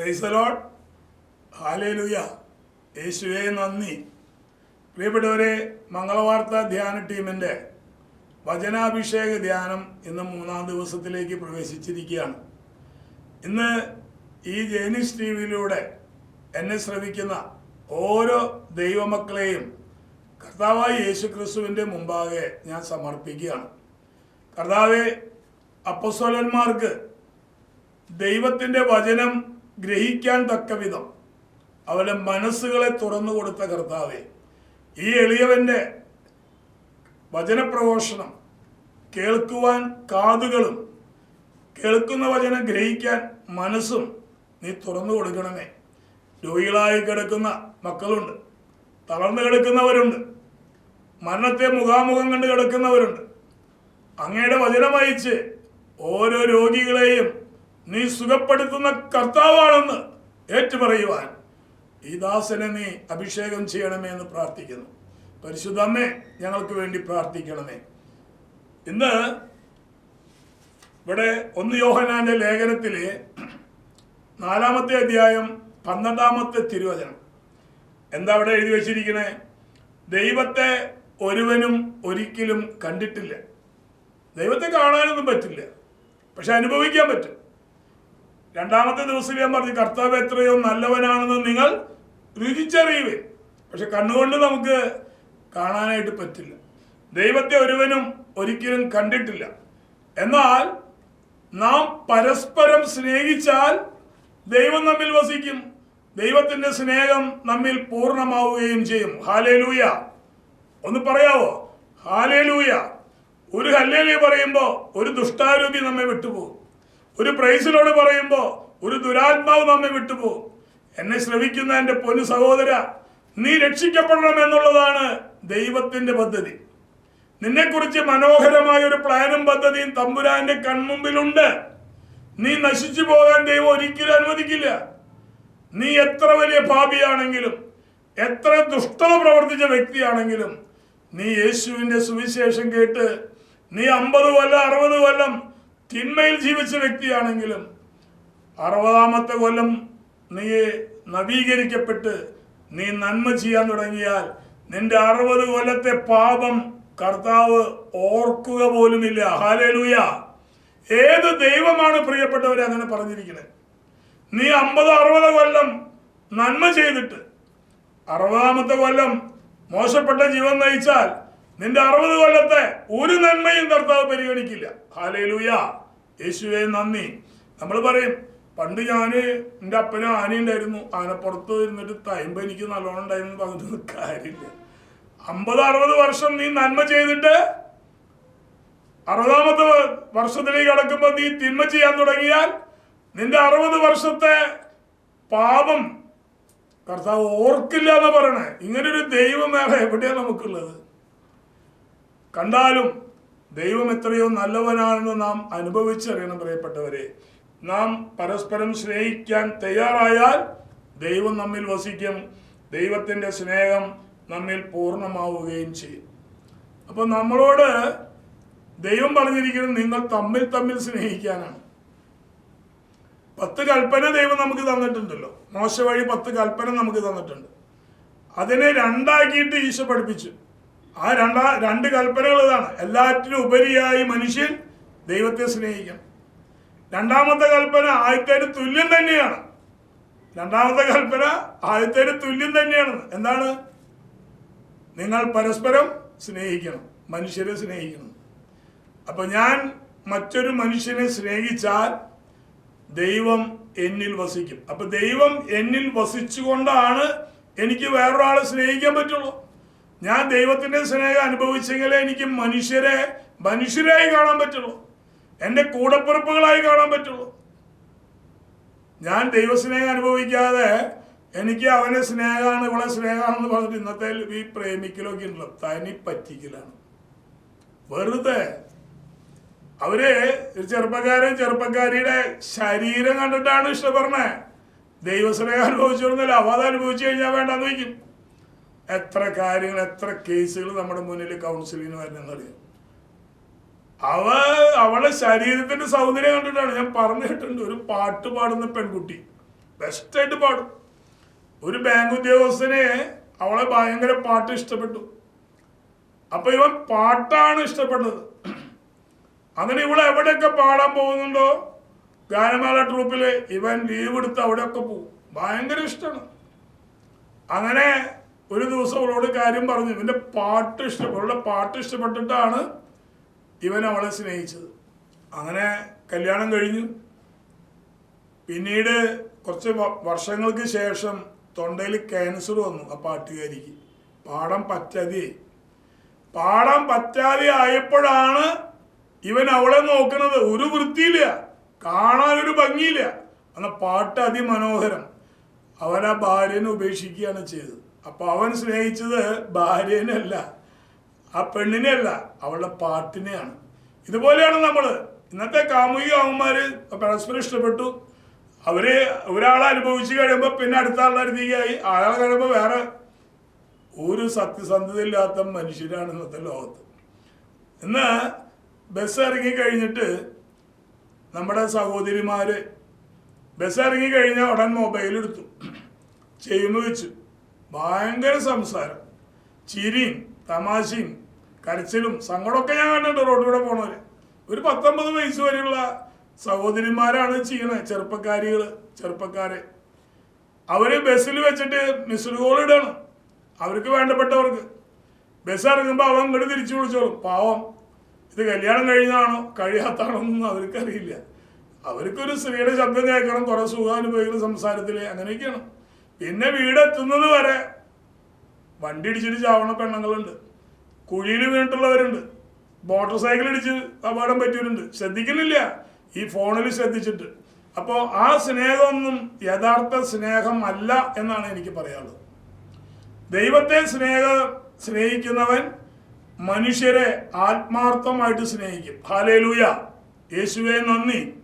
പ്രൈസലോൺ ഹാലേലുയ യേശുവേ നന്ദി. പ്രിയപ്പെട്ടവരെ മംഗളവാർത്ത ധ്യാന ടീമിന്റെ വചനാഭിഷേക ധ്യാനം ഇന്ന് മൂന്നാം ദിവസത്തിലേക്ക് പ്രവേശിച്ചിരിക്കുകയാണ്. ഇന്ന് ഈ ജേനിസ് ടി വിയിലൂടെ എന്നെ ശ്രവിക്കുന്ന ഓരോ ദൈവമക്കളെയും കർത്താവായ യേശു ക്രിസ്തുവിന്റെ മുമ്പാകെ ഞാൻ സമർപ്പിക്കുകയാണ്. കർത്താവെ അപ്പസ്വലന്മാർക്ക് ദൈവത്തിന്റെ വചനം ഗ്രഹിക്കാൻ തക്ക വിധം. അവരുടെ മനസ്സുകളെ തുറന്നു കൊടുത്ത കർത്താവെ ഈ എളിയവന്റെ വചനപ്രഘോഷണം കേൾക്കുവാൻ കാതുകളും കേൾക്കുന്ന വചനം ഗ്രഹിക്കാൻ മനസ്സും നീ തുറന്നു കൊടുക്കണമേ. രോഗികളായി കിടക്കുന്ന മക്കളുണ്ട് തളർന്നു കിടക്കുന്നവരുണ്ട് മരണത്തെ മുഖാമുഖം കണ്ട് കിടക്കുന്നവരുണ്ട്. അങ്ങയുടെ വചനം വഹിച്ച് ഓരോ രോഗികളെയും നീ സുഖപ്പെടുത്തുന്ന കർത്താവാണെന്ന് ഏറ്റുപറയുവാൻ ഈ ദാസനെ നീ അഭിഷേകം ചെയ്യണമേ എന്ന് പ്രാർത്ഥിക്കുന്നു. പരിശുദ്ധമ്മേ ഞങ്ങൾക്ക് വേണ്ടി പ്രാർത്ഥിക്കണമേ. ഇന്ന് ഇവിടെ ഒന്ന് യോഹനാന്റെ ലേഖനത്തിലെ നാലാമത്തെ അധ്യായം പന്ത്രണ്ടാമത്തെ തിരുവചനം. എന്താ അവിടെ എഴുതി വച്ചിരിക്കണേ? ദൈവത്തെ ഒരുവനും ഒരിക്കലും കണ്ടിട്ടില്ല. ദൈവത്തെ കാണാനൊന്നും പറ്റില്ല. പക്ഷെ അനുഭവിക്കാൻ പറ്റും. രണ്ടാമത്തെ ദിവസം ഞാൻ പറഞ്ഞു കർത്താവ് എത്രയോ നല്ലവനാണെന്ന് നിങ്ങൾ രുചിച്ചറിയുവേ പക്ഷെ കണ്ണുകൊണ്ട് നമുക്ക് കാണാനായിട്ട് പറ്റില്ല. ദൈവത്തെ ഒരുവനും ഒരിക്കലും കണ്ടിട്ടില്ല. എന്നാൽ നാം പരസ്പരം സ്നേഹിച്ചാൽ ദൈവം നമ്മിൽ വസിക്കും. ദൈവത്തിന്റെ സ്നേഹം നമ്മിൽ പൂർണമാവുകയും ചെയ്യും. ഹാലേലൂയ. ഒന്ന് പറയാവോ? ഹാലേലൂയ. ഒരു ഹല്ലേലൂയ പറയുമ്പോൾ ഒരു ദുഷ്ടാരൂപി നമ്മെ വിട്ടുപോകും. ഒരു പ്രൈസിലോട് പറയുമ്പോൾ ഒരു ദുരാത്മാവ് നമ്മെ വിട്ടുപോകും. എന്നെ ശ്രമിക്കുന്ന എന്റെ പൊന്നു സഹോദര നീ രക്ഷിക്കപ്പെടണം എന്നുള്ളതാണ് ദൈവത്തിന്റെ പദ്ധതി. നിന്നെക്കുറിച്ച് മനോഹരമായ ഒരു പ്ലാനും പദ്ധതിയും തമ്പുരാന്റെ കൺമുമ്പിലുണ്ട്. നീ നശിച്ചു പോകാൻ ദൈവം ഒരിക്കലും അനുവദിക്കില്ല. നീ എത്ര വലിയ ഭാവിയാണെങ്കിലും എത്ര ദുഷ്ടത പ്രവർത്തിച്ച വ്യക്തിയാണെങ്കിലും നീ യേശുവിന്റെ സുവിശേഷം കേട്ട് നീ അമ്പത് കൊല്ലം അറുപത് കൊല്ലം തിന്മയിൽ ജീവിച്ച വ്യക്തിയാണെങ്കിലും അറുപതാമത്തെ കൊല്ലം നീ നവീകരിക്കപ്പെട്ട് നീ നന്മ ചെയ്യാൻ തുടങ്ങിയാൽ നിന്റെ അറുപത് കൊല്ലത്തെ പാപം കർത്താവ് ഓർക്കുക പോലുമില്ല. ഹാലേലൂയ ഏത് ദൈവമാണ് പ്രിയപ്പെട്ടവരെ അങ്ങനെ പറഞ്ഞിരിക്കുന്നത് നീ അമ്പത് അറുപത് കൊല്ലം നന്മ ചെയ്തിട്ട് അറുപതാമത്തെ കൊല്ലം മോശപ്പെട്ട ജീവൻ നയിച്ചാൽ നിന്റെ അറുപത് കൊല്ലത്തെ ഒരു നന്മയും കർത്താവ് പരിഗണിക്കില്ല. ഹാലേലൂയ യേശുവേ നന്ദി. നമ്മൾ പറയും പണ്ട് ഞാൻ എന്റെ ഉണ്ടായിരുന്നു. ആനയുണ്ടായിരുന്നു ആനപ്പുറത്ത് ഇരുന്നിട്ട് തയമ്പ് എനിക്ക് നല്ലോണം ഉണ്ടായിരുന്നു പറഞ്ഞിട്ട് കാര്യമില്ല. അമ്പത് അറുപത് വർഷം നീ നന്മ ചെയ്തിട്ട് അറുപതാമത്തെ വർഷത്തിലേക്ക് കടക്കുമ്പോൾ നീ തിന്മ ചെയ്യാൻ തുടങ്ങിയാൽ നിന്റെ അറുപത് വർഷത്തെ പാപം കർത്താവ് ഓർക്കില്ല എന്ന് പറയണേ. ഇങ്ങനൊരു ദൈവം വേറെ എവിടെയാണ് നമുക്കുള്ളത്? കണ്ടാലും ദൈവം എത്രയോ നല്ലവനാണെന്ന് നാം അനുഭവിച്ചറിയണം പ്രിയപ്പെട്ടവരെ. നാം പരസ്പരം സ്നേഹിക്കാൻ തയ്യാറായാൽ ദൈവം നമ്മിൽ വസിക്കും ദൈവത്തിന്റെ സ്നേഹം നമ്മിൽ പൂർണമാവുകയും ചെയ്യും. അപ്പോൾ നമ്മളോട് ദൈവം പറഞ്ഞിരിക്കുന്നത് നിങ്ങൾ തമ്മിൽ തമ്മിൽ സ്നേഹിക്കാനാണ്. പത്ത് കൽപ്പന ദൈവം നമുക്ക് തന്നിട്ടുണ്ടല്ലോ. മോശ വഴി പത്ത് കൽപ്പന നമുക്ക് തന്നിട്ടുണ്ട്. അതിനെ രണ്ടാക്കിയിട്ട് ഈശോ പഠിപ്പിച്ചു. ആ രണ്ടാ രണ്ട് കൽപ്പനകൾ ഇതാണ്. എല്ലാറ്റിനും ഉപരിയായി മനുഷ്യൻ ദൈവത്തെ സ്നേഹിക്കണം രണ്ടാമത്തെ കൽപ്പന ആദ്യത്തേന് തുല്യം തന്നെയാണ്. രണ്ടാമത്തെ കൽപ്പന ആദ്യത്തേന് തുല്യം തന്നെയാണ്. എന്താണ്? നിങ്ങൾ പരസ്പരം സ്നേഹിക്കണം മനുഷ്യരെ സ്നേഹിക്കണം. അപ്പൊ ഞാൻ മറ്റൊരു മനുഷ്യനെ സ്നേഹിച്ചാൽ ദൈവം എന്നിൽ വസിക്കും. അപ്പൊ ദൈവം എന്നിൽ വസിച്ചുകൊണ്ടാണ് എനിക്ക് വേറൊരാളെ സ്നേഹിക്കാൻ പറ്റുള്ളൂ. ഞാൻ ദൈവത്തിന്റെ സ്നേഹം അനുഭവിച്ചെങ്കിലേ എനിക്ക് മനുഷ്യരെ മനുഷ്യരായി കാണാൻ പറ്റുള്ളൂ. എന്റെ കൂടപ്പിറപ്പുകളായി കാണാൻ പറ്റുള്ളൂ. ഞാൻ ദൈവസ്നേഹം അനുഭവിക്കാതെ എനിക്ക് അവനെ സ്നേഹമാണ് ഇവളെ സ്നേഹമാണെന്ന് പറഞ്ഞിട്ട് ഇന്നത്തെ ഈ പ്രേമിക്കലൊക്കെ ഉണ്ടല്ലോ തനി പറ്റിക്കലാണ്. വെറുതെ. അവർ ചെറുപ്പക്കാരൻ ചെറുപ്പക്കാരിയുടെ ശരീരം കണ്ടിട്ടാണ് ഇഷ്ടപ്പെടുന്നത്. ദൈവസ്നേഹം അനുഭവിച്ചിരുന്നില്ല അവ അത് അനുഭവിച്ചു കഴിഞ്ഞാൽ വേണ്ടെന്ന് വയ്ക്കും. എത്ര കാര്യങ്ങൾ എത്ര കേസുകൾ നമ്മുടെ മുന്നിൽ കൗൺസിലിങ്ങിന് വരുന്നറിയാം അവ അവളെ ശരീരത്തിന്റെ സൗന്ദര്യം കണ്ടിട്ടാണ്. ഞാൻ പറഞ്ഞു കേട്ടിട്ടുണ്ട് ഒരു പാട്ട് പാടുന്ന പെൺകുട്ടി. ബെസ്റ്റായിട്ട് പാടും. ഒരു ബാങ്ക് ഉദ്യോഗസ്ഥനെ അവളെ ഭയങ്കര പാട്ട് ഇഷ്ടപ്പെട്ടു. അപ്പൊ ഇവൻ പാട്ടാണ് ഇഷ്ടപ്പെട്ടത് അങ്ങനെ ഇവൾ എവിടെയൊക്കെ പാടാൻ പോകുന്നുണ്ടോ? ഗാനമേള ട്രൂപ്പിൽ ഇവൻ ലീവ് എടുത്ത് അവിടെയൊക്കെ പോകും. ഭയങ്കര ഇഷ്ടമാണ്. അങ്ങനെ ഒരു ദിവസം അവളോട് കാര്യം പറഞ്ഞു. ഇവന്റെ പാട്ട് ഇഷ്ടം അവളുടെ പാട്ട് ഇഷ്ടപ്പെട്ടിട്ടാണ് ഇവൻ അവളെ സ്നേഹിച്ചത്. അങ്ങനെ കല്യാണം കഴിഞ്ഞു. പിന്നീട് കുറച്ച് വർഷങ്ങൾക്ക് ശേഷം തൊണ്ടയിൽ ക്യാൻസർ വന്നു ആ പാട്ടുകാരിക്ക്. പാടാൻ പറ്റാതെ പാടാൻ പറ്റാതെ ആയപ്പോഴാണ് ഇവൻ അവളെ നോക്കുന്നത്. ഒരു വൃത്തിയില്ല കാണാൻ ഒരു ഭംഗിയില്ല. എന്ന പാട്ട് അതിമനോഹരം. അവൻ ആ ഭാര്യനെ ഉപേക്ഷിക്കുകയാണ് ചെയ്തത്. അപ്പൊ അവൻ സ്നേഹിച്ചത് ഭാര്യനെയല്ല ആ പെണ്ണിനെയല്ല അവളുടെ പാട്ടിനെയാണ്. ഇതുപോലെയാണ് നമ്മൾ ഇന്നത്തെ കാമുകിക അവന്മാര് പരസ്പരം ഇഷ്ടപ്പെട്ടു. അവർ ഒരാളെ അനുഭവിച്ചു കഴിയുമ്പോൾ പിന്നെ അടുത്ത ആളുടെ അടുത്തേക്കായി അയാൾ കഴിയുമ്പോൾ വേറെ ഒരു സത്യസന്ധതയില്ലാത്ത മനുഷ്യരാണ് ഇന്നത്തെ ലോകത്ത്. ഇന്ന് ബസ് ഇറങ്ങി കഴിഞ്ഞിട്ട് നമ്മുടെ സഹോദരിമാര് ബസ് ഇറങ്ങി കഴിഞ്ഞാൽ ഉടൻ മൊബൈൽ എടുത്തു ചെയ്യുന്നു വെച്ചു. ഭയങ്കര സംസാരം. ചിരിയും തമാശയും കരച്ചിലും സങ്കടമൊക്കെ ഞാൻ കണ്ടിട്ടുണ്ട് റോഡിലൂടെ പോണവര്. ഒരു പത്തൊമ്പത് വയസ്സ് വരെയുള്ള സഹോദരിമാരാണ് ചെയ്യണത് ചെറുപ്പക്കാരികൾ ചെറുപ്പക്കാരെ. അവർ ബസ്സിൽ വെച്ചിട്ട് മിസ്ഡ് കോൾ ഇടണം. അവർക്ക് വേണ്ടപ്പെട്ടവർക്ക്. ബസ് ഇറങ്ങുമ്പോൾ അവൻ ഇങ്ങോട്ട് തിരിച്ചു വിളിച്ചോളും. പാവം. ഇത് കല്യാണം കഴിഞ്ഞതാണോ കഴിയാത്താണോ എന്നൊന്നും അവർക്കറിയില്ല. അവർക്കൊരു സ്ത്രീയുടെ ശബ്ദം കേൾക്കണം കുറെ സുഖാനുഭവികൾ സംസാരത്തിൽ അങ്ങനെയൊക്കെയാണ്. പിന്നെ വീടെത്തുന്നത് വരെ വണ്ടി ഇടിച്ചിട്ട് ചാവണ പെണ്ണുങ്ങളുണ്ട്. കുഴിയിൽ വീണിട്ടുള്ളവരുണ്ട്. മോട്ടോർ സൈക്കിൾ ഇടിച്ച് അപകടം പറ്റിയവരുണ്ട്. ശ്രദ്ധിക്കുന്നില്ല. ഈ ഫോണിൽ ശ്രദ്ധിച്ചിട്ട്. അപ്പോൾ ആ സ്നേഹമൊന്നും യഥാർത്ഥ സ്നേഹം അല്ല എന്നാണ് എനിക്ക് പറയാനുള്ളത്. ദൈവത്തെ സ്നേഹ സ്നേഹിക്കുന്നവൻ മനുഷ്യരെ ആത്മാർത്ഥമായിട്ട് സ്നേഹിക്കും. ഹാലേലൂയ യേശുവെ നന്ദി.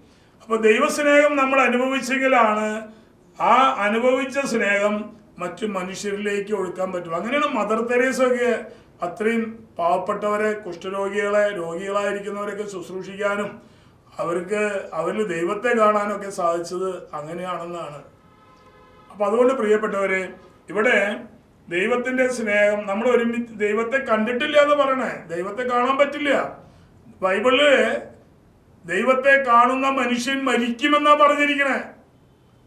അപ്പൊ ദൈവസ്നേഹം നമ്മൾ അനുഭവിച്ചെങ്കിലാണ് ആ അനുഭവിച്ച സ്നേഹം മറ്റു മനുഷ്യരിലേക്ക് ഒഴുക്കാൻ പറ്റും. അങ്ങനെയാണ് മദർ തെരേസൊക്കെ അത്രയും പാവപ്പെട്ടവരെ കുഷ്ഠരോഗികളെ രോഗികളായിരിക്കുന്നവരൊക്കെ ശുശ്രൂഷിക്കാനും അവർക്ക് അവരിൽ ദൈവത്തെ കാണാനൊക്കെ സാധിച്ചത് അങ്ങനെയാണെന്നാണ്. അപ്പൊ അതുകൊണ്ട് പ്രിയപ്പെട്ടവരെ ഇവിടെ ദൈവത്തിന്റെ സ്നേഹം നമ്മൾ ഒരുമിച്ച് ദൈവത്തെ കണ്ടിട്ടില്ല എന്ന് പറയണേ. ദൈവത്തെ കാണാൻ പറ്റില്ല. ബൈബിളിൽ ദൈവത്തെ കാണുന്ന മനുഷ്യൻ മരിക്കുമെന്നാ പറഞ്ഞിരിക്കണേ.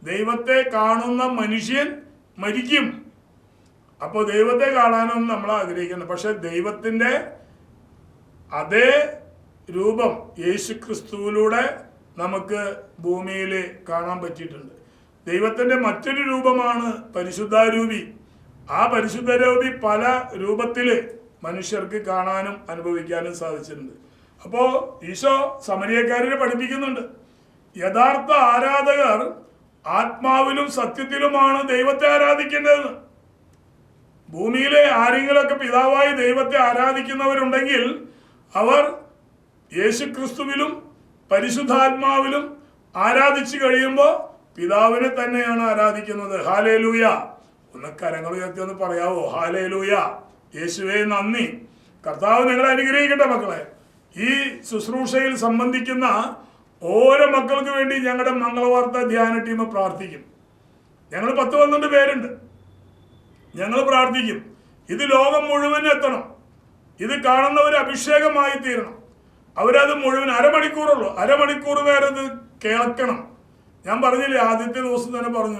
ദൈവത്തെ കാണുന്ന മനുഷ്യൻ മരിക്കും. അപ്പോൾ ദൈവത്തെ കാണാനൊന്നും നമ്മൾ ആഗ്രഹിക്കുന്നു. പക്ഷെ ദൈവത്തിന്റെ അതേ രൂപം യേശു ക്രിസ്തുവിലൂടെ നമുക്ക് ഭൂമിയിൽ കാണാൻ പറ്റിയിട്ടുണ്ട്. ദൈവത്തിന്റെ മറ്റൊരു രൂപമാണ് പരിശുദ്ധാരൂപി. ആ പരിശുദ്ധരൂപി പല രൂപത്തിൽ മനുഷ്യർക്ക് കാണാനും അനുഭവിക്കാനും സാധിച്ചിട്ടുണ്ട്. അപ്പോൾ ഈശോ സമരിയക്കാരനെ പഠിപ്പിക്കുന്നുണ്ട്. യഥാർത്ഥ ആരാധകർ ആത്മാവിലും സത്യത്തിലുമാണ് ദൈവത്തെ ആരാധിക്കേണ്ടത് ഭൂമിയിലെ ആരെങ്കിലൊക്കെ പിതാവായി ദൈവത്തെ ആരാധിക്കുന്നവരുണ്ടെങ്കിൽ അവർ യേശുക്രിസ്തുവിലും പരിശുദ്ധാത്മാവിലും ആരാധിച്ചു കഴിയുമ്പോൾ പിതാവിനെ തന്നെയാണ് ആരാധിക്കുന്നത്. ഹാലേ ലൂയ ഒന്ന് കരങ്ങൾ ഉയർത്തി ഒന്ന് പറയാവോ? ഹാലേ ലൂയ യേശുവേ നന്ദി. കർത്താവ് നിങ്ങളെ അനുഗ്രഹിക്കട്ടെ മക്കളെ. ഈ ശുശ്രൂഷയിൽ സംബന്ധിക്കുന്ന ഓരോ മക്കൾക്ക് വേണ്ടി ഞങ്ങളുടെ മംഗളവാർത്ത ധ്യാന ടീം പ്രാർത്ഥിക്കും. ഞങ്ങൾ പത്ത് പന്ത്രണ്ട് പേരുണ്ട്. ഞങ്ങൾ പ്രാർത്ഥിക്കും. ഇത് ലോകം മുഴുവൻ എത്തണം. ഇത് കാണുന്നവർ അഭിഷേകമായി തീരണം. അവരത് മുഴുവൻ അരമണിക്കൂറുള്ളൂ. അരമണിക്കൂർ നേരം ഇത് കേൾക്കണം. ഞാൻ പറഞ്ഞില്ലേ ആദ്യത്തെ ദിവസം തന്നെ പറഞ്ഞു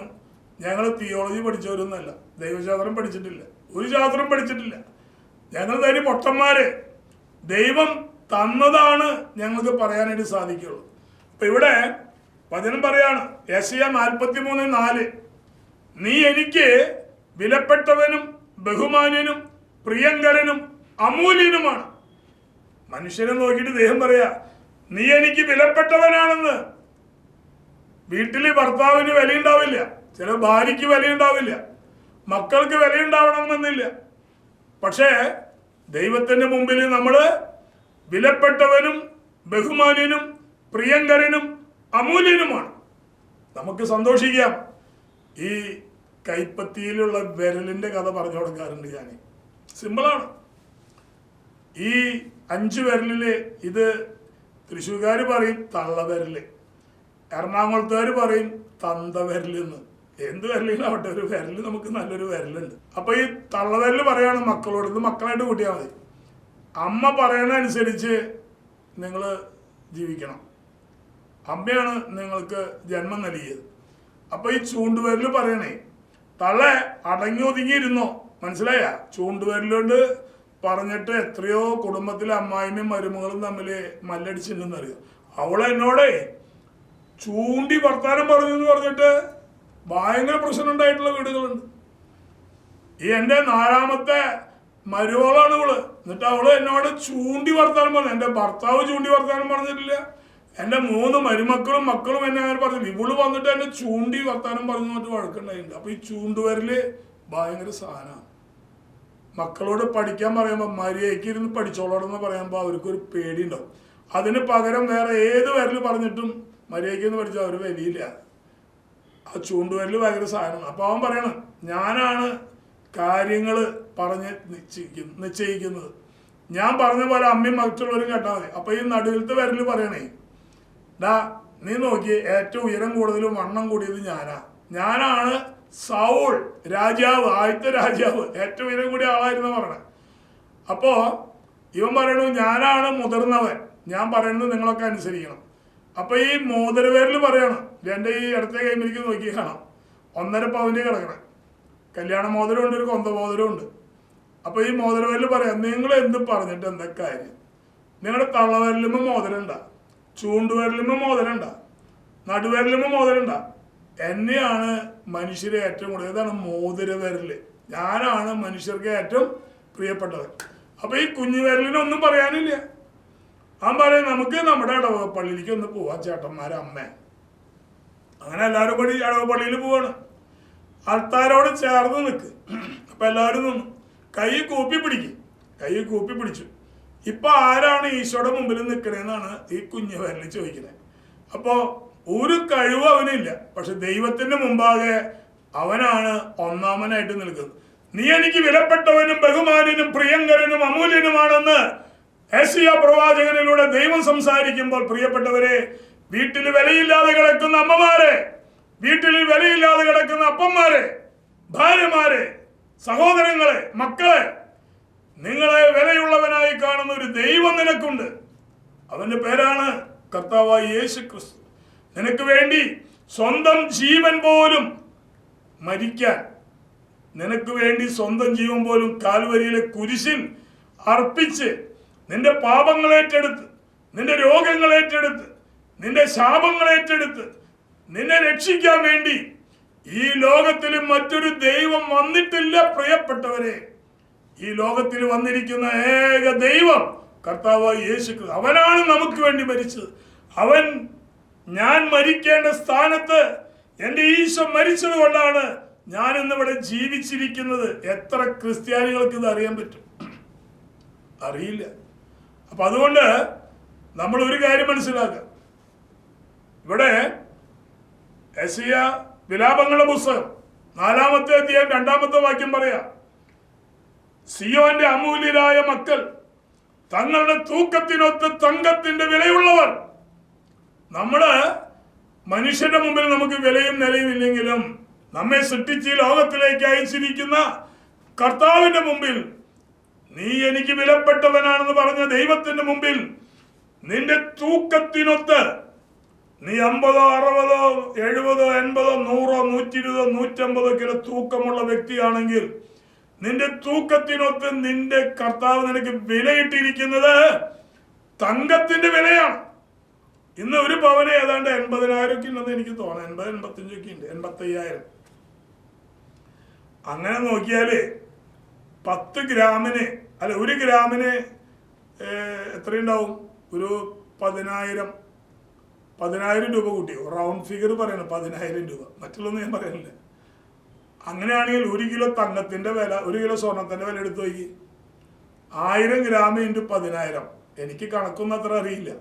ഞങ്ങൾ തിയോളജി പഠിച്ചവരൊന്നുമല്ല. ദൈവശാസ്ത്രം പഠിച്ചിട്ടില്ല. ഒരു ശാസ്ത്രം പഠിച്ചിട്ടില്ല. ഞങ്ങൾ തരി പൊട്ടന്മാരെ ദൈവം തന്നതാണ് ഞങ്ങൾക്ക് പറയാനായിട്ട് സാധിക്കുള്ളൂ. അപ്പൊ ഇവിടെ വചനം പറയാണ് യശയ നാൽപ്പത്തി മൂന്ന് നാല്. നീ എനിക്ക് വിലപ്പെട്ടവനും ബഹുമാന്യനും പ്രിയങ്കരനും അമൂല്യനുമാണ്. മനുഷ്യനെ നോക്കിയിട്ട് ദേഹം പറയാ നീ എനിക്ക് വിലപ്പെട്ടവനാണെന്ന്. വീട്ടിൽ ഭർത്താവിന് വിലയുണ്ടാവില്ല ചില ഭാര്യയ്ക്ക് വിലയുണ്ടാവില്ല മക്കൾക്ക് വിലയുണ്ടാവണമെന്നില്ല. പക്ഷേ ദൈവത്തിന്റെ മുമ്പിൽ നമ്മൾ വിലപ്പെട്ടവനും ബഹുമാന്യനും പ്രിയങ്കരനും അമൂല്യനുമാണ്. നമുക്ക് സന്തോഷിക്കാം. ഈ കൈപ്പത്തിയിലുള്ള വിരലിന്റെ കഥ പറഞ്ഞു കൊടുക്കാറുണ്ട് ഞാൻ സിമ്പിളാണ് ഈ അഞ്ച് വിരലിൽ ഇത് തൃശ്ശൂർക്കാർ പറയും തള്ള വിരൽ. എറണാകുളത്തുകാർ പറയും തന്ത വിരലെന്ന്. എന്ത് വിരലിലാവട്ടെ ഒരു വിരൽ നമുക്ക് നല്ലൊരു വിരലുണ്ട്. അപ്പൊ ഈ തള്ളവിരൽ പറയാണ് മക്കളോട്. ഇത് മക്കളായിട്ട് കൂട്ടിയാൽ മതി. അമ്മ പറയുന്നതനുസരിച്ച് നിങ്ങൾ ജീവിക്കണം. അമ്മയാണ് നിങ്ങൾക്ക് ജന്മം നൽകിയത്. അപ്പൊ ഈ ചൂണ്ടുപേരിൽ പറയണേ തള അടങ്ങി ഒതുങ്ങിയിരുന്നോ മനസ്സിലായ? ചൂണ്ടുപേരിലോണ്ട് പറഞ്ഞിട്ട് എത്രയോ കുടുംബത്തിലെ അമ്മായിമ്മയും മരുമകളും തമ്മിൽ മല്ലടിച്ചിട്ടുണ്ടെന്നറിയാം അവളെ എന്നോടേ ചൂണ്ടി വർത്താനം പറഞ്ഞു എന്ന് പറഞ്ഞിട്ട് ഭയങ്കര പ്രശ്നം ഉണ്ടായിട്ടുള്ള വീടുകളുണ്ട്. ഈ എന്റെ നാലാമത്തെ മരുവളാണ് ഇവൾ. എന്നിട്ട് അവൾ എന്നോട് ചൂണ്ടി വർത്താനം പറഞ്ഞു. എന്റെ ഭർത്താവ് ചൂണ്ടി വർത്താനം പറഞ്ഞിട്ടില്ല. എന്റെ മൂന്ന് മരുമക്കളും മക്കളും എന്നെ അങ്ങനെ പറഞ്ഞു ഇവൾ വന്നിട്ട് എന്നെ ചൂണ്ടി വർത്താനം പറഞ്ഞു എന്നിട്ട് വഴക്കുണ്ടായിട്ടുണ്ട്. അപ്പൊ ഈ ചൂണ്ടുവരൽ ഭയങ്കര സാധനമാണ് മക്കളോട് പഠിക്കാൻ പറയുമ്പോൾ മര്യാദയ്ക്ക് ഇരുന്ന് പഠിച്ചോളണമെന്ന് പറയുമ്പോൾ അവർക്കൊരു പേടിയുണ്ടാവും. അതിന് പകരം വേറെ ഏത് വിരൽ പറഞ്ഞിട്ടും മര്യാദയ്ക്ക് ഇരുന്ന് പഠിച്ചാൽ അവർ വലിയില്ല ആ ചൂണ്ടുവരൽ ഭയങ്കര സാധനമാണ് അപ്പൊ അവൻ പറയണം ഞാനാണ് കാര്യങ്ങൾ പറഞ്ഞ് നിശ്ചയിക്കുന്നത് നിശ്ചയിക്കുന്നത്. ഞാൻ പറഞ്ഞ പോലെ അമ്മയും മറ്റുള്ളവരും കേട്ടാൽ മതി. അപ്പൊ ഈ നടുവിലത്തെ വിരൽ പറയണേ ഡാ നീ നോക്കി ഏറ്റവും ഉയരം കൂടുതലും വണ്ണം കൂടിയത് ഞാനാ. ഞാനാണ് സൗൾ രാജാവ് ആദ്യത്തെ രാജാവ്. ഏറ്റവും ഉയരം കൂടിയ ആളായിരുന്നു പറഞ്ഞത് അപ്പോ ഇവൻ പറയണു ഞാനാണ് മുതിർന്നവൻ. ഞാൻ പറയുന്നത് നിങ്ങളൊക്കെ അനുസരിക്കണം. അപ്പോൾ ഈ മോതിരവേരിൽ പറയണം എന്റെ ഈ ഇടത്തെ കൈമിലേക്ക് നോക്കി കാണാം. ഒന്നര പവന്റെ കിടക്കണം. കല്യാണ മോതിരം ഉണ്ട് ഒരു കൊന്ത മോതിരം ഉണ്ട് അപ്പൊ ഈ മോതിരവേരിൽ പറയാം നിങ്ങൾ എന്ത് പറഞ്ഞിട്ട് എന്താ കാര്യം? നിങ്ങളുടെ തള്ളവരലുമ്പോ മോതിരണ്ട ചൂണ്ടുവരലുമ്പോ മോതിരണ്ട നടുവരലുമ്പോ മോതിരണ്ട എന്നെയാണ് മനുഷ്യരെ ഏറ്റവും കൂടുതൽ ഇതാണ് മോതിരവിരൽ. ഞാനാണ് മനുഷ്യർക്ക് ഏറ്റവും പ്രിയപ്പെട്ടവൻ അപ്പൊ ഈ കുഞ്ഞു വിരലിനൊന്നും പറയാനില്ല. അവൻ പറയും നമുക്ക് നമ്മുടെ ഇടവ പള്ളിയിലേക്ക് ഒന്ന് പോവാം ചേട്ടന്മാരെ അമ്മ. അങ്ങനെ എല്ലാവരും കൂടി പള്ളിയിൽ പോവാണ്. ആൾക്കാരോട് ചേർന്ന് നിൽക്ക് അപ്പൊ എല്ലാവരും നിന്നു. കൈ കൂപ്പി പിടിക്കും. കൈ കൂപ്പി പിടിച്ചു. ഇപ്പൊ ആരാണ് ഈശോയുടെ മുമ്പിൽ നിൽക്കണേന്നാണ് ഈ കുഞ്ഞു വിരലിൽ ചോദിക്കുന്നത് അപ്പോ ഒരു കഴിവ് അവനില്ല. പക്ഷെ ദൈവത്തിന്റെ മുമ്പാകെ അവനാണ് ഒന്നാമനായിട്ട് നിൽക്കുന്നത്. നീ എനിക്ക് വിലപ്പെട്ടവനും ബഹുമാനനും പ്രിയങ്കരനും അമൂല്യനുമാണെന്ന് ഏഷ്യ പ്രവാചകനിലൂടെ ദൈവം സംസാരിക്കുമ്പോൾ പ്രിയപ്പെട്ടവരെ വീട്ടിൽ വിലയില്ലാതെ കിടക്കുന്ന അമ്മമാരെ വീട്ടിൽ വിലയില്ലാതെ കിടക്കുന്ന അപ്പന്മാരെ ഭാര്യമാരെ സഹോദരങ്ങളെ മക്കളെ നിങ്ങളെ വിലയുള്ളവനായി കാണുന്ന ഒരു ദൈവം നിനക്കുണ്ട്. അവന്റെ പേരാണ് കർത്താവായി യേശു ക്രിസ്തു നിനക്ക് വേണ്ടി സ്വന്തം ജീവൻ പോലും മരിക്കാൻ നിനക്ക് വേണ്ടി സ്വന്തം ജീവൻ പോലും കാൽവരിയിലെ കുരിശിൽ അർപ്പിച്ച് നിന്റെ പാപങ്ങൾ ഏറ്റെടുത്ത് നിന്റെ രോഗങ്ങൾ ഏറ്റെടുത്ത് നിന്റെ ശാപങ്ങൾ ഏറ്റെടുത്ത് നിന്നെ രക്ഷിക്കാൻ വേണ്ടി ഈ ലോകത്തിൽ മറ്റൊരു ദൈവം വന്നിട്ടില്ല പ്രിയപ്പെട്ടവരെ. ഈ ലോകത്തിൽ വന്നിരിക്കുന്ന ഏക ദൈവം കർത്താവ് യേശു അവനാണ് നമുക്ക് വേണ്ടി മരിച്ചത്. അവൻ ഞാൻ മരിക്കേണ്ട സ്ഥാനത്ത് എന്റെ ഈശോ മരിച്ചത് കൊണ്ടാണ് ഞാൻ ഇന്നിവിടെ ജീവിച്ചിരിക്കുന്നത്. എത്ര ക്രിസ്ത്യാനികൾക്ക് ഇത് അറിയാൻ പറ്റും? അറിയില്ല. അപ്പൊ അതുകൊണ്ട് നമ്മൾ ഒരു കാര്യം മനസ്സിലാക്കുക ഇവിടെ എസിയ വിലാപങ്ങളുടെ പുസ്തകം നാലാമത്തെ അധ്യായം രണ്ടാമത്തെ വാക്യം പറയാം. സിയോന്റെ അമൂല്യരായ മക്കൾ തങ്ങളുടെ തൂക്കത്തിനൊത്ത് തങ്കത്തിന്റെ വിലയുള്ളവർ. നമ്മൾ മനുഷ്യന്റെ മുമ്പിൽ നമുക്ക് വിലയും നിലയും ഇല്ലെങ്കിലും നമ്മെ സൃഷ്ടിച്ച് ലോകത്തിലേക്ക് അയച്ചിരിക്കുന്ന കർത്താവിന്റെ മുമ്പിൽ നീ എനിക്ക് വിലപ്പെട്ടവനാണെന്ന് പറഞ്ഞ ദൈവത്തിന്റെ മുമ്പിൽ നിന്റെ തൂക്കത്തിനൊത്ത് നീ അമ്പതോ അറുപതോ എഴുപതോ എൺപതോ നൂറോ നൂറ്റി ഇരുപതോ നൂറ്റമ്പതോ കിലോ തൂക്കമുള്ള വ്യക്തിയാണെങ്കിൽ നിന്റെ തൂക്കത്തിനൊത്ത് നിന്റെ കർത്താവ് നിനക്ക് വിലയിട്ടിരിക്കുന്നത് തങ്കത്തിന്റെ വിലയാണ്. ഇന്ന് ഒരു പവന് ഏതാണ്ട് എൺപതിനായിരം ഒക്കെ ഉണ്ടെന്ന് എനിക്ക് തോന്നുന്നു. എൺപത് എൺപത്തിയഞ്ചൊക്കെ ഉണ്ട്. എൺപത്തി അയ്യായിരം അങ്ങനെ നോക്കിയാൽ പത്ത് ഗ്രാമിന് അല്ല ഒരു ഗ്രാമിന് എത്രയുണ്ടാവും? ഒരു പതിനായിരം പതിനായിരം രൂപ കൂട്ടിയോ റൗണ്ട് ഫിഗർ പറയണം പതിനായിരം രൂപ. മറ്റുള്ളൊന്നും ഞാൻ പറയുന്നില്ല അങ്ങനെയാണെങ്കിൽ ഒരു കിലോ തങ്കത്തിന്റെ വില ഒരു കിലോ സ്വർണത്തിന്റെ വില എടുത്തു നോക്കി. ആയിരം ഗ്രാം ഇന്റു പതിനായിരം. എനിക്ക് കണക്കൊന്നും അത്ര അറിയില്ല.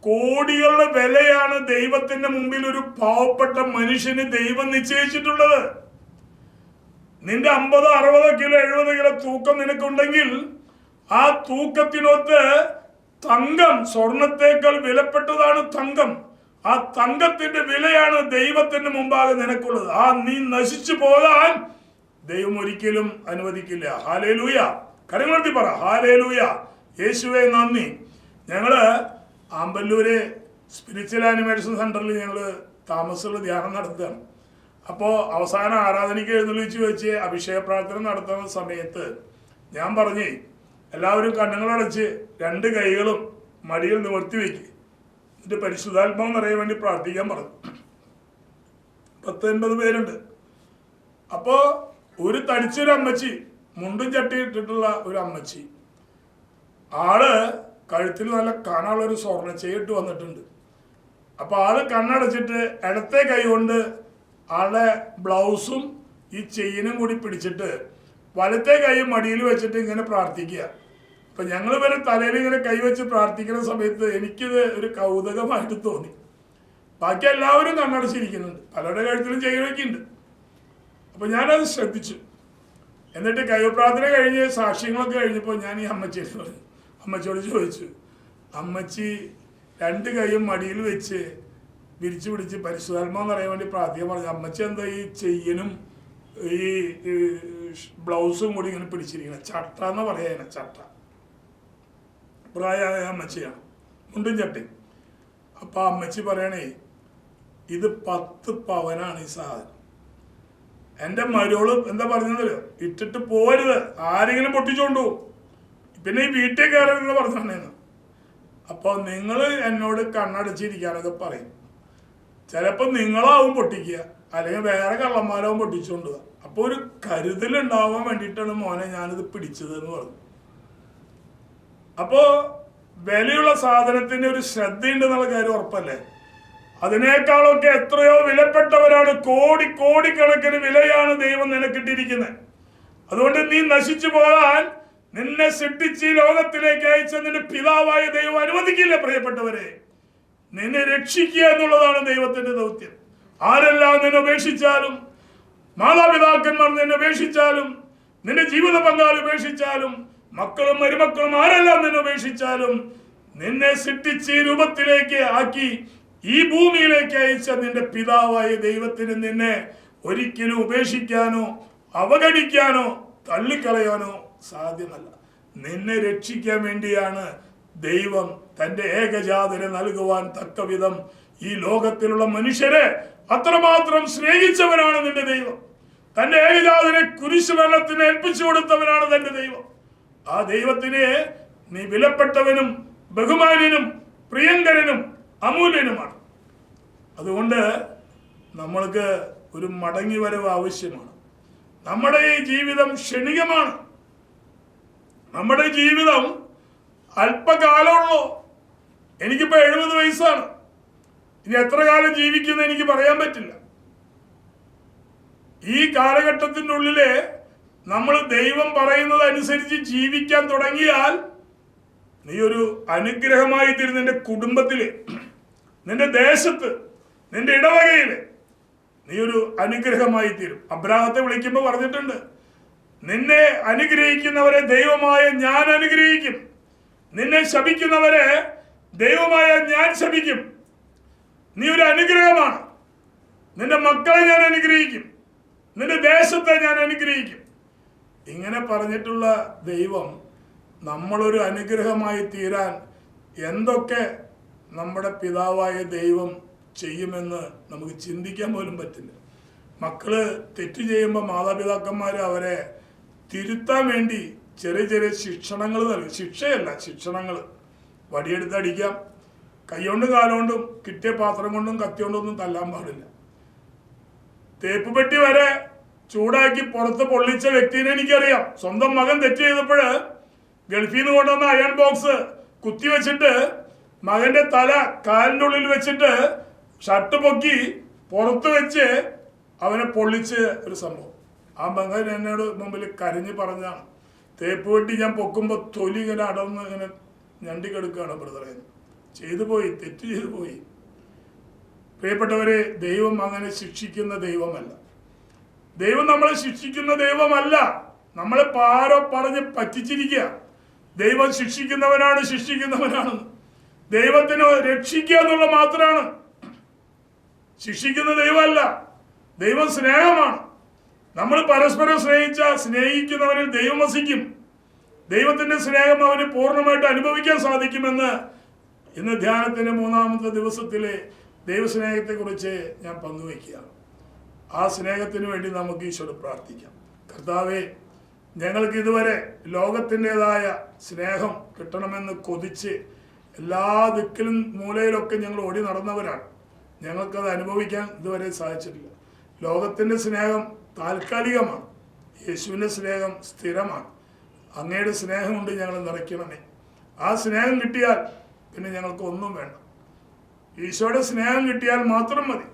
കോടികളുടെ വിലയാണ് ദൈവത്തിന്റെ മുമ്പിൽ ഒരു പാവപ്പെട്ട മനുഷ്യന് ദൈവം നിശ്ചയിച്ചിട്ടുള്ളത്. നിന്റെ അമ്പതോ അറുപതോ കിലോ എഴുപത് കിലോ തൂക്കം നിനക്കുണ്ടെങ്കിൽ ആ തൂക്കത്തിനൊത്ത് തങ്കം സ്വർണത്തേക്കാൾ വിലപ്പെട്ടതാണ് തങ്കം. ആ തങ്കത്തിന്റെ വിലയാണ് ദൈവത്തിന്റെ മുമ്പാകെ നിനക്കുള്ളത്. ആ നീ നശിച്ചു പോകാൻ ദൈവം ഒരിക്കലും അനുവദിക്കില്ല. ഹാലേലൂയ കരങ്ങളെത്തി പറ. ഹാലേലൂയ യേശുവെ നന്ദി. ഞങ്ങൾ ആമ്പല്ലൂര് സ്പിരിച്വൽ ആനിമേഷൻ സെന്ററിൽ ഞങ്ങൾ താമസമുള്ള ധ്യാനം നടത്തുകയാണ്. അപ്പോൾ അവസാന ആരാധനയ്ക്ക് എഴുന്നള്ളിച്ച് വെച്ച് അഭിഷേക പ്രാർത്ഥന നടത്തുന്ന സമയത്ത് ഞാൻ പറഞ്ഞേ എല്ലാവരും കണ്ണുകളടച്ച് രണ്ട് കൈകളും മടിയിൽ നിവർത്തി വെക്ക്. എന്നിട്ട് പരിശുദ്ധാത്മാവ് നിറയാൻ വേണ്ടി പ്രാർത്ഥിക്കാൻ പറഞ്ഞു. പത്ത് എൺപത് പേരുണ്ട്. അപ്പോ ഒരു തടിച്ചൊരു അമ്മച്ചി മുണ്ടും ചട്ടി ഇട്ടിട്ടുള്ള ഒരു അമ്മച്ചി ആൾ കഴുത്തിൽ നല്ല കാണാനുള്ള ഒരു സ്വർണ ചെയ്യിട്ട് വന്നിട്ടുണ്ട്. അപ്പൊ ആൾ കണ്ണടച്ചിട്ട് ഇടത്തെ കൈ കൊണ്ട് ആളുടെ ബ്ലൗസും ഈ ചെയിനും കൂടി പിടിച്ചിട്ട് വലത്തെ കൈ മടിയിൽ വെച്ചിട്ട് ഇങ്ങനെ പ്രാർത്ഥിക്കുക. അപ്പൊ ഞങ്ങൾ വരെ തലയിൽ ഇങ്ങനെ കൈവച്ച് പ്രാർത്ഥിക്കുന്ന സമയത്ത് എനിക്കിത് ഒരു കൗതുകമായിട്ട് തോന്നി. ബാക്കി എല്ലാവരും കണ്ണടച്ചിരിക്കുന്നുണ്ട്. പലരുടെ കഴുത്തിലും ചെയിനൊക്കെ ഉണ്ട് അപ്പൊ ഞാനത് ശ്രദ്ധിച്ചു. എന്നിട്ട് കൈവപ്രാർത്ഥന കഴിഞ്ഞ് സാക്ഷ്യങ്ങളൊക്കെ കഴിഞ്ഞപ്പോൾ ഞാൻ ഈ അമ്മച്ചിയോട് അമ്മച്ചിയോട് ചോദിച്ചു അമ്മച്ചി രണ്ട് കൈയും മടിയിൽ വെച്ച് വിരിച്ചു പിടിച്ച് പരിശുദ്ധാത്മാന്ന് അറിയാൻ വേണ്ടി പ്രാർത്ഥിക്കാൻ പറഞ്ഞു. അമ്മച്ചി എന്താ ഈ ചെയ്യനും ഈ ബ്ലൗസും കൂടി ഇങ്ങനെ പിടിച്ചിരിക്കണം? ചട്ട എന്ന് പറയാ ചട്ട. പ്രായമായ അമ്മച്ചിയാണ്. മുണ്ടും ചട്ടി. അപ്പൊ അമ്മച്ചി പറയണേ ഇത് പത്ത് പവനാണ് ഈ സാധനം. എന്റെ മരോൾ എന്താ പറഞ്ഞതല്ലോ ഇട്ടിട്ട് പോരുത്. ആരെങ്കിലും പൊട്ടിച്ചോണ്ടു. പിന്നെ ഈ വീട്ടിൽ കയറരുതെന്ന് പറഞ്ഞിട്ടുണ്ടെന്ന് അപ്പൊ നിങ്ങൾ എന്നോട് കണ്ണടച്ചിരിക്കാനൊക്കെ പറയും. ചിലപ്പോൾ നിങ്ങളാവും പൊട്ടിക്കുക. അല്ലെങ്കിൽ വേറെ കള്ളന്മാരാവും പൊട്ടിച്ചുകൊണ്ട് അപ്പോൾ അപ്പൊ ഒരു കരുതലുണ്ടാവാൻ വേണ്ടിയിട്ടാണ് മോനെ ഞാനിത് പിടിച്ചത് എന്ന് പറഞ്ഞു. അപ്പോ വിലയുള്ള സാധനത്തിന് ഒരു ശ്രദ്ധയുണ്ട് എന്നുള്ള കാര്യം ഉറപ്പല്ലേ? അതിനേക്കാളൊക്കെ എത്രയോ വിലപ്പെട്ടവരാണ് കോടി കോടിക്കണക്കിന് വിലയാണ് ദൈവം നിനക്കിട്ടിരിക്കുന്നത് അതുകൊണ്ട് നീ നശിച്ചു പോകാൻ നിന്നെ സൃഷ്ടിച്ച് ലോകത്തിലേക്ക് അയച്ച നിന്റെ പിതാവായ ദൈവം അനുവദിക്കില്ല പ്രിയപ്പെട്ടവരെ. നിന്നെ രക്ഷിക്കുക എന്നുള്ളതാണ് ദൈവത്തിന്റെ ദൗത്യം. ആരെല്ലാം നിന്നെ ഉപേക്ഷിച്ചാലും മാതാപിതാക്കന്മാർ നിന്നെ ഉപേക്ഷിച്ചാലും നിന്റെ ജീവിത പങ്കാളി ഉപേക്ഷിച്ചാലും മക്കളും മരുമക്കളും ആരെല്ലാം നിന്നെ ഉപേക്ഷിച്ചാലും നിന്നെ സൃഷ്ടിച്ച് രൂപത്തിലേക്ക് ആക്കി ഈ ഭൂമിയിലേക്ക് അയച്ച നിന്റെ പിതാവായ ദൈവത്തിന് നിന്നെ ഒരിക്കലും ഉപേക്ഷിക്കാനോ അവഗണിക്കാനോ തള്ളിക്കളയാനോ സാധ്യമല്ല. നിന്നെ രക്ഷിക്കാൻ വേണ്ടിയാണ് ദൈവം തന്റെ ഏകജാതനെ നൽകുവാൻ തക്കവിധം ഈ ലോകത്തിലുള്ള മനുഷ്യരെ അത്രമാത്രം സ്നേഹിച്ചവനാണ് നിന്റെ ദൈവം. തന്റെ ഏകജാതനെ കുരിശു വെള്ളത്തിന് ഏൽപ്പിച്ചു കൊടുത്തവനാണ് തന്റെ ദൈവം. ആ ദൈവത്തിനെ നീ വിലപ്പെട്ടവനും ബഹുമാനനും പ്രിയങ്കരനും അമൂല്യനുമാണ്. അതുകൊണ്ട് നമ്മൾക്ക് ഒരു മടങ്ങി വരവ് ആവശ്യമാണ്. നമ്മുടെ ഈ ജീവിതം ക്ഷണികമാണ്. നമ്മുടെ ജീവിതം അല്പകാലമുള്ളൂ. എനിക്കിപ്പോ എഴുപത് വയസ്സാണ്. ഇനി എത്ര കാലം ജീവിക്കുന്ന എനിക്ക് പറയാൻ പറ്റില്ല. ഈ കാലഘട്ടത്തിനുള്ളിലെ നമ്മൾ ദൈവം പറയുന്നത് അനുസരിച്ച് ജീവിക്കാൻ തുടങ്ങിയാൽ നീ ഒരു അനുഗ്രഹമായി തീരും നിന്റെ കുടുംബത്തിൽ നിന്റെ ദേശത്ത് നിന്റെ ഇടവകയിൽ. നീ ഒരു അനുഗ്രഹമായി തീരും. അബ്രാഹത്തെ വിളിക്കുമ്പോൾ പറഞ്ഞിട്ടുണ്ട് നിന്നെ അനുഗ്രഹിക്കുന്നവരെ ദൈവമായ ഞാൻ അനുഗ്രഹിക്കും. നിന്നെ ശപിക്കുന്നവരെ ദൈവമായ ഞാൻ ശപിക്കും. നീ ഒരു അനുഗ്രഹമാണ്. നിന്റെ മക്കളെ ഞാൻ അനുഗ്രഹിക്കും. നിന്റെ ദേശത്തെ ഞാൻ അനുഗ്രഹിക്കും. ഇങ്ങനെ പറഞ്ഞിട്ടുള്ള ദൈവം നമ്മളൊരു അനുഗ്രഹമായി തീരാൻ എന്തൊക്കെ നമ്മുടെ പിതാവായ ദൈവം ചെയ്യുമെന്ന് നമുക്ക് ചിന്തിക്കാൻ പോലും പറ്റില്ല. മക്കൾ തെറ്റ് ചെയ്യുമ്പോൾ മാതാപിതാക്കന്മാർ അവരെ തിരുത്താൻ വേണ്ടി ചെറിയ ചെറിയ ശിക്ഷണങ്ങൾ നൽകും. ശിക്ഷയല്ല ശിക്ഷണങ്ങൾ വടിയെടുത്ത് അടിക്കാം. കൈകൊണ്ടും കാലുകൊണ്ടും കിട്ടിയ പാത്രം കൊണ്ടും കത്തി കൊണ്ടൊന്നും തല്ലാൻ പാടില്ല. തേപ്പ് പെട്ടി വരെ ചൂടാക്കി പുറത്ത് പൊള്ളിച്ച വ്യക്തിനെ എനിക്കറിയാം. സ്വന്തം മകൻ തെറ്റ് ചെയ്തപ്പോൾ ഗൾഫിൽ നിന്ന് കൊണ്ടുവന്ന അയൺ ബോക്സ് കുത്തി വെച്ചിട്ട് മകന്റെ തല കാലിന്റെ ഉള്ളിൽ വെച്ചിട്ട് ഷർട്ട് പൊക്കി പുറത്ത് വെച്ച് അവനെ പൊള്ളിച്ച് ഒരു സംഭവം. ആ മകൻ എന്നോട് മുമ്പിൽ കരഞ്ഞ് പറഞ്ഞാണ് തേപ്പ് വെട്ടി ഞാൻ പൊക്കുമ്പോൾ തൊലി ഇങ്ങനെ അടർന്ന് ഇങ്ങനെ ഞണ്ടിക്കെടുക്കുകയാണ് ബ്രദറെ ചെയ്തു പോയി തെറ്റ് ചെയ്തു പോയി. പ്രിയപ്പെട്ടവരെ ദൈവം അങ്ങനെ ശിക്ഷിക്കുന്ന ദൈവമല്ല. ദൈവം നമ്മളെ ശിക്ഷിക്കുന്ന ദൈവമല്ല. നമ്മളെ പാരോ പറഞ്ഞ് പറ്റിച്ചിരിക്കുക ദൈവം ശിക്ഷിക്കുന്നവനാണ് ശിക്ഷിക്കുന്നവനാണ്. ദൈവത്തിന് രക്ഷിക്കുക എന്നുള്ള മാത്രമാണ്. ശിക്ഷിക്കുന്ന ദൈവമല്ല. ദൈവം സ്നേഹമാണ്. നമ്മൾ പരസ്പരം സ്നേഹിച്ച സ്നേഹിക്കുന്നവരിൽ ദൈവം വസിക്കും. ദൈവത്തിന്റെ സ്നേഹം അവന് പൂർണമായിട്ട് അനുഭവിക്കാൻ സാധിക്കുമെന്ന് ഇന്ന് ധ്യാനത്തിന്റെ മൂന്നാമത്തെ ദിവസത്തിലെ ദൈവസ്നേഹത്തെക്കുറിച്ച് ഞാൻ പങ്കുവയ്ക്കുകയാണ്. ആ സ്നേഹത്തിന് വേണ്ടി നമുക്ക് ഈശോട് പ്രാർത്ഥിക്കാം. കർത്താവെ ഞങ്ങൾക്ക് ഇതുവരെ ലോകത്തിന്റെതായ സ്നേഹം കിട്ടണമെന്ന് കൊതിച്ച് എല്ലാ ദിക്കിലും മൂലയിലൊക്കെ ഞങ്ങൾ ഓടി നടന്നവരാണ്. ഞങ്ങൾക്കത് അനുഭവിക്കാൻ ഇതുവരെ സാധിച്ചിട്ടില്ല. ലോകത്തിന്റെ സ്നേഹം താൽക്കാലികമാണ്. യേശുവിന്റെ സ്നേഹം സ്ഥിരമാണ്. അങ്ങയുടെ സ്നേഹം കൊണ്ട് ഞങ്ങൾ നിറയ്ക്കണമേ. ആ സ്നേഹം കിട്ടിയാൽ പിന്നെ ഞങ്ങൾക്ക് ഒന്നും വേണ്ട. ഈശോയുടെ സ്നേഹം കിട്ടിയാൽ മാത്രം മതി.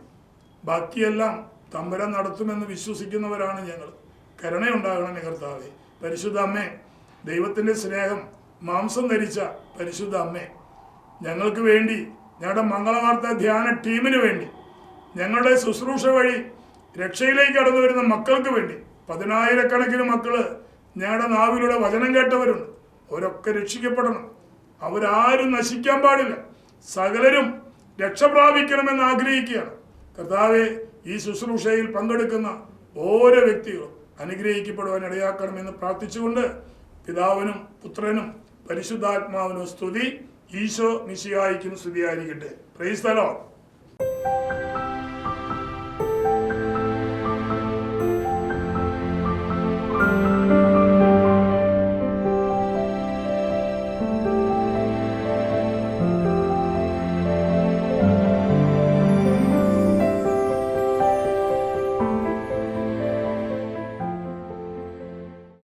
ബാക്കിയെല്ലാം തമ്പരം നടത്തുമെന്ന് വിശ്വസിക്കുന്നവരാണ് ഞങ്ങൾ. കരുണയുണ്ടാകണമേ കർത്താവെ. പരിശുദ്ധ അമ്മേ ദൈവത്തിന്റെ സ്നേഹം മാംസം ധരിച്ച പരിശുദ്ധ അമ്മേ. ഞങ്ങൾക്ക് വേണ്ടി ഞങ്ങളുടെ മംഗളവാർത്ത ധ്യാന ടീമിന് വേണ്ടി ഞങ്ങളുടെ ശുശ്രൂഷ വഴി രക്ഷയിലേക്ക് കടന്നു വരുന്ന മക്കൾക്ക് വേണ്ടി പതിനായിരക്കണക്കിന് മക്കൾ ഞങ്ങളുടെ നാവിലൂടെ വചനം കേട്ടവരുണ്ട്. അവരൊക്കെ രക്ഷിക്കപ്പെടണം. അവരാരും നശിക്കാൻ പാടില്ല. സകലരും രക്ഷ പ്രാപിക്കണമെന്ന് ആഗ്രഹിക്കുകയാണ്. കർത്താവെ ഈ ശുശ്രൂഷയിൽ പങ്കെടുക്കുന്ന ഓരോ വ്യക്തികളും അനുഗ്രഹിക്കപ്പെടുവാൻ ഇടയാക്കണമെന്ന് പ്രാർത്ഥിച്ചുകൊണ്ട് പിതാവിനും പുത്രനും പരിശുദ്ധാത്മാവിനും സ്തുതി. ഈശോ നിശയായിക്കും സ്തുതിയായിരിക്കട്ടെ. പ്രൈസ്തലോ